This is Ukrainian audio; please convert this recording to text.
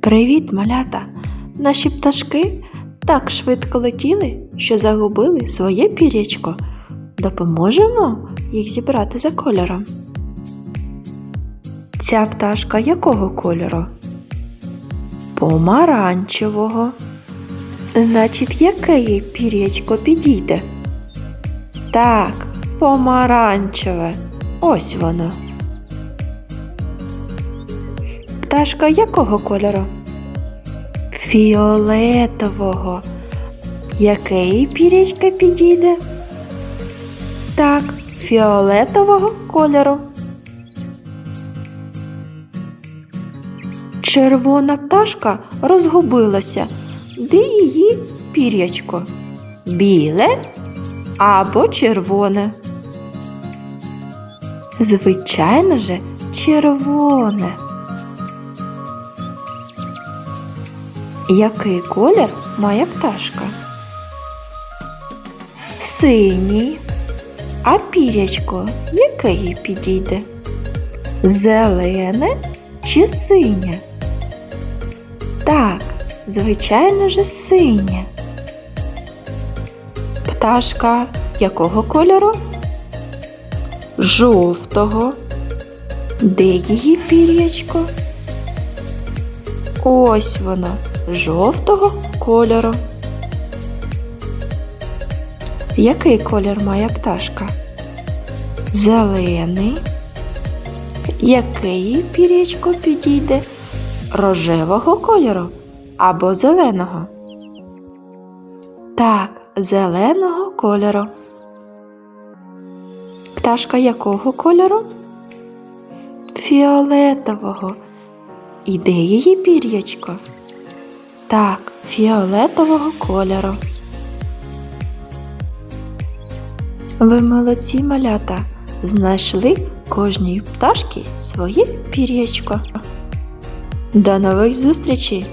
Привіт, малята! Наші пташки так швидко летіли, що загубили своє пірячко. Допоможемо їх зібрати за кольором. Ця пташка якого кольору? Помаранчевого. Значить, яке їй пірячко підійде? Так, помаранчеве. Ось воно. Пташка якого кольору? Фіолетового. Яке їй пірячка підійде? Так, фіолетового кольору. Червона пташка розгубилася. Де її пірячко? Біле або червоне? Звичайно же, червоне. Який колір має пташка? Синій. А пірячко яке їй підійде? Зелене чи синє? Так, звичайно же синє. Пташка якого кольору? Жовтого. Де її пір'ячко? Ось воно, жовтого кольору. Який колір має пташка? Зелений. Яке їй пір'ячко підійде? Рожевого кольору або зеленого? Так, зеленого кольору. Пташка якого кольору? Фіолетового. І де її пір'ячко? Так, фіолетового кольору. Ви молодці малята, знайшли кожній пташки своє пір'ячко. До нових зустрічей!